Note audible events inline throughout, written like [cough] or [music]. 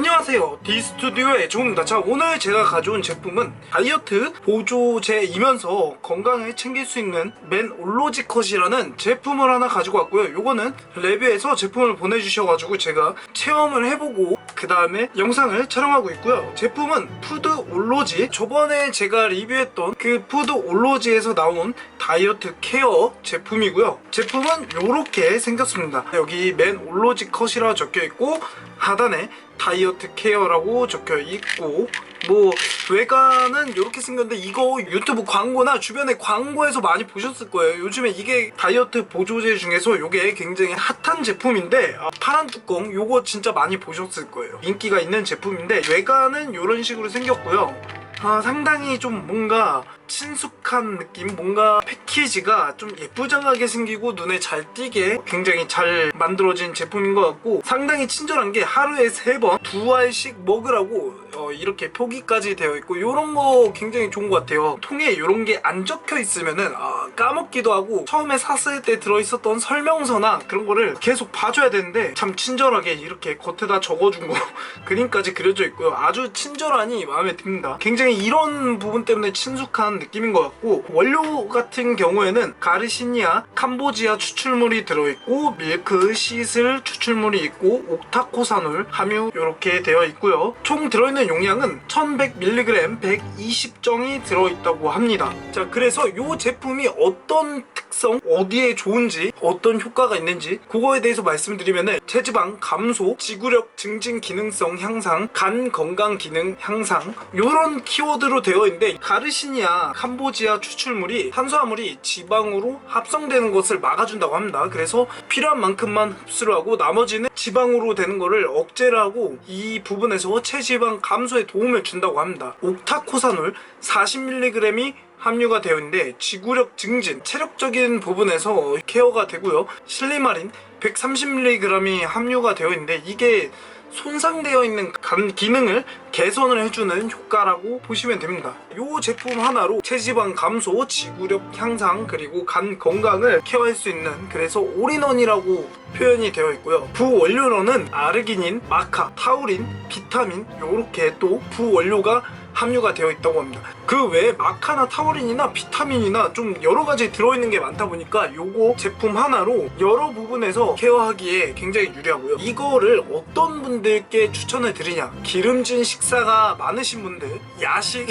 안녕하세요. 디스투디오의 조입니다. 자 오늘 제가 가져온 제품은 다이어트 보조제이면서 건강을 챙길 수 있는 맨 올로지 컷이라는 제품을 하나 가지고 왔고요. 요거는 레뷰에서 제품을 보내주셔가지고 제가 체험을 해보고 그 다음에 영상을 촬영하고 있고요. 제품은 푸드 올로지. 저번에 제가 리뷰했던 그 푸드 올로지에서 나온 다이어트 케어 제품이고요. 제품은 이렇게 생겼습니다. 여기 맨 올로지 컷이라 적혀 있고 하단에 다이어트 케어라고 적혀 있고 뭐 외관은 이렇게 생겼는데 이거 유튜브 광고나 주변에 광고에서 많이 보셨을 거예요. 요즘에 이게 다이어트 보조제 중에서 이게 굉장히 핫한 제품인데 아, 파란 뚜껑 요거 진짜 많이 보셨을 거예요. 인기가 있는 제품인데 외관은 이런 식으로 생겼고요 아, 상당히 좀 뭔가 친숙한 느낌 뭔가 패키지가 좀 예쁘장하게 생기고 눈에 잘 띄게 굉장히 잘 만들어진 제품인 것 같고 상당히 친절한 게 하루에 세 번 두 알씩 먹으라고 어, 이렇게 표기까지 되어 있고 이런 거 굉장히 좋은 것 같아요. 통에 이런 게 안 적혀 있으면은 아, 까먹기도 하고 처음에 샀을 때 들어있었던 설명서나 그런 거를 계속 봐줘야 되는데 참 친절하게 이렇게 겉에다 적어준 거 [laughs] 그림까지 그려져 있고요. 아주 친절하니 마음에 듭니다. 굉장히 이런 부분 때문에 친숙한 느낌인 것 같고 원료 같은 경우에는 가르시니아 캄보지아 추출물이 들어있고 밀크 시슬 추출물이 있고 옥타코사놀 함유 이렇게 되어 있고요. 총 들어있는 용 량은 1100mg 120정이 들어있다고 합니다. 자 그래서 이 제품이 어떤 특성 어디에 좋은지 어떤 효과가 있는지 그거에 대해서 말씀드리면은 체지방 감소 지구력 증진 기능성 향상 간 건강 기능 향상 이런 키워드로 되어 있는데 가르시니아 캄보지아 추출물이 탄수화물이 지방으로 합성되는 것을 막아준다고 합니다. 그래서 필요한 만큼만 흡수를 하고 나머지는 지방으로 되는 거를 억제를 하고 이 부분에서 체지방 감소에 도움을 준다고 합니다. 옥타코사놀 40mg이 함유가 되어 있는데 지구력 증진, 체력적인 부분에서 케어가 되고요. 실리마린 130mg이 함유가 되어 있는데 이게 손상되어 있는 간 기능을 개선을 해주는 효과라고 보시면 됩니다. 이 제품 하나로 체지방 감소, 지구력 향상, 그리고 간 건강을 케어할 수 있는 그래서 올인원이라고 표현이 되어 있고요. 부원료로는 아르기닌, 마카, 타우린, 비타민 이렇게 또 부원료가 함유가 되어 있다고 합니다. 그 외에 마카나 타우린이나 비타민이나 좀 여러 가지 들어있는 게 많다 보니까 요거 제품 하나로 여러 부분에서 케어하기에 굉장히 유리하고요. 이거를 어떤 분들께 추천을 드리냐? 기름진 식사가 많으신 분들, 야식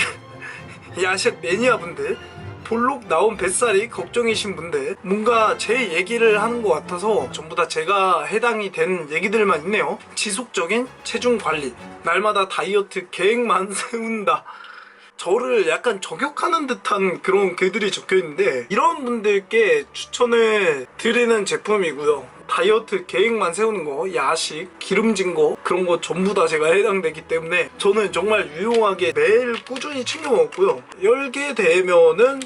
[laughs] 야식 매니아 분들 볼록 나온 뱃살이 걱정이신 분들 뭔가 제 얘기를 하는 것 같아서 전부 다 제가 해당이 된 얘기들만 있네요. 지속적인 체중 관리. 날마다 다이어트 계획만 [laughs] 세운다. 저를 약간 저격하는 듯한 그런 글들이 적혀 있는데 이런 분들께 추천을 드리는 제품이고요 다이어트 계획만 세우는 거, 야식, 기름진 거 그런 거 전부 다 제가 해당되기 때문에 저는 정말 유용하게 매일 꾸준히 챙겨 먹었고요. 열게 되면은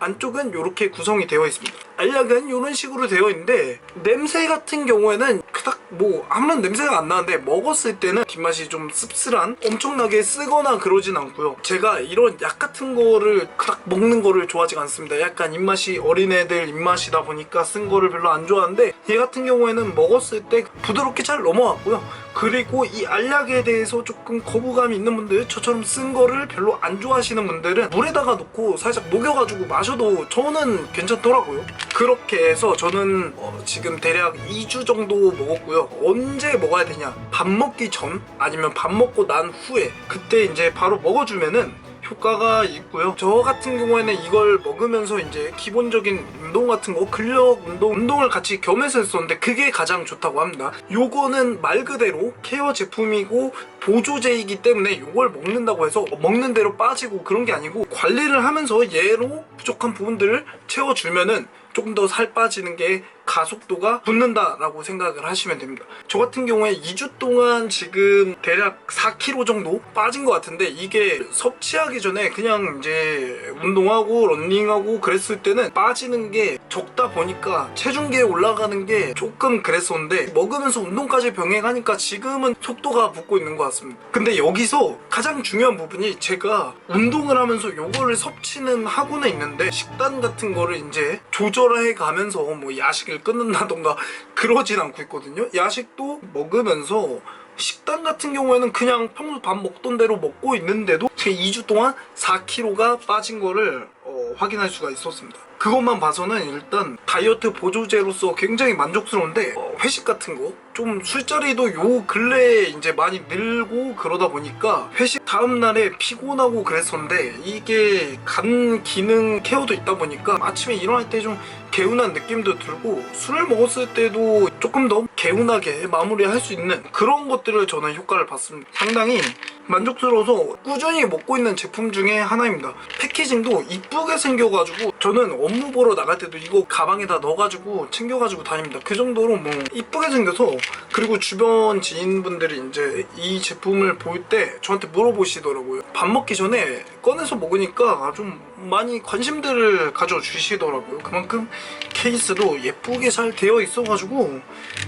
안쪽은 이렇게 구성이 되어 있습니다. 알약은 이런 식으로 되어 있는데 냄새 같은 경우에는 그닥 뭐 아무런 냄새가 안 나는데 먹었을 때는 뒷맛이 좀 씁쓸한 엄청나게 쓰거나 그러진 않고요. 제가 이런 약 같은 거를 그닥 먹는 거를 좋아하지 않습니다. 약간 입맛이 어린애들 입맛이다 보니까 쓴 거를 별로 안 좋아하는데 얘 같은 경우에는 먹었을 때 부드럽게 잘 넘어갔고요. 그리고 이 알약에 대해서 조금 거부감이 있는 분들 저처럼 쓴 거를 별로 안 좋아하시는 분들은 물에다가 넣고 살짝 녹여가지고 마셔도 저는 괜찮더라고요. 그렇게 해서 저는 어, 지금 대략 2주 정도 먹었고요. 언제 먹어야 되냐? 밥 먹기 전 아니면 밥 먹고 난 후에 그때 이제 바로 먹어주면은 효과가 있고요. 저 같은 경우에는 이걸 먹으면서 이제 기본적인 운동 같은 거 근력 운동 운동을 같이 겸해서 했었는데 그게 가장 좋다고 합니다. 요거는 말 그대로 케어 제품이고 보조제이기 때문에 요걸 먹는다고 해서 먹는 대로 빠지고 그런 게 아니고 관리를 하면서 얘로 부족한 부분들을 채워주면은 조금 더 살 빠지는 게 가속도가 붙는다라고 생각을 하시면 됩니다. 저 같은 경우에 2주 동안 지금 대략 4kg 정도 빠진 것 같은데 이게 섭취하기 전에 그냥 이제 운동하고 런닝하고 그랬을 때는 빠지는 게 적다 보니까 체중계에 올라가는 게 조금 그랬었는데 먹으면서 운동까지 병행하니까 지금은 속도가 붙고 있는 것 같습니다. 근데 여기서 가장 중요한 부분이 제가 운동을 하면서 요거를 섭취는 하고는 있는데 식단 같은 거를 이제 조절해 가면서 뭐 야식을 끊는다던가 그러진 않고 있거든요. 야식도 먹으면서 식단 같은 경우에는 그냥 평소 밥 먹던 대로 먹고 있는데도 제 2주 동안 4kg가 빠진 거를 어, 확인할 수가 있었습니다. 그것만 봐서는 일단 다이어트 보조제로서 굉장히 만족스러운데 어, 회식 같은 거 좀 술자리도 요 근래에 이제 많이 늘고 그러다 보니까 회식 다음 날에 피곤하고 그랬었는데 이게 간 기능 케어도 있다 보니까 아침에 일어날 때 좀 개운한 느낌도 들고 술을 먹었을 때도 조금 더 개운하게 마무리할 수 있는 그런 것들을 저는 효과를 봤습니다. 상당히 만족스러워서 꾸준히 먹고 있는 제품 중에 하나입니다. 패키징도 이쁘게 생겨가지고 저는 업무 보러 나갈 때도 이거 가방에다 넣어가지고 챙겨가지고 다닙니다. 그 정도로 뭐 이쁘게 생겨서 그리고 주변 지인분들이 이제 이 제품을 볼 때 저한테 물어보시더라고요. 밥 먹기 전에 꺼내서 먹으니까 좀 많이 관심들을 가져주시더라고요. 그만큼 케이스도 예쁘게 잘 되어 있어가지고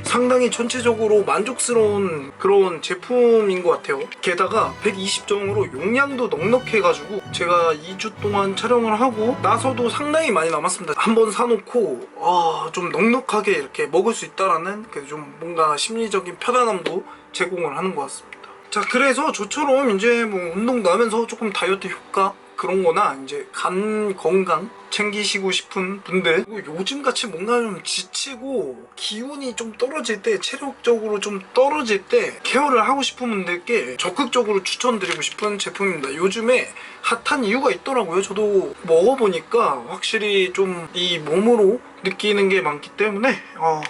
상당히 전체적으로 만족스러운 그런 제품인 것 같아요. 게다가 120정으로 용량도 넉넉해가지고 제가 2주 동안 촬영을 하고 나서도 상당히 많이 남았습니다. 한번 사놓고 아, 좀 넉넉하게 이렇게 먹을 수 있다라는 그좀 뭔가 심리적인 편안함도 제공을 하는 것 같습니다. 자 그래서 저처럼 이제 뭐 운동도 하면서 조금 다이어트 효과 그런 거나 이제 간 건강 챙기시고 싶은 분들 그리고 요즘 같이 뭔가 좀 지치고 기운이 좀 떨어질 때 체력적으로 좀 떨어질 때 케어를 하고 싶은 분들께 적극적으로 추천드리고 싶은 제품입니다. 요즘에 핫한 이유가 있더라고요. 저도 먹어보니까 확실히 좀 이 몸으로 느끼는 게 많기 때문에 어,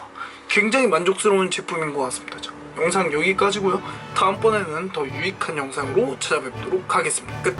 굉장히 만족스러운 제품인 것 같습니다. 자, 영상 여기까지고요. 다음번에는 더 유익한 영상으로 찾아뵙도록 하겠습니다. 끝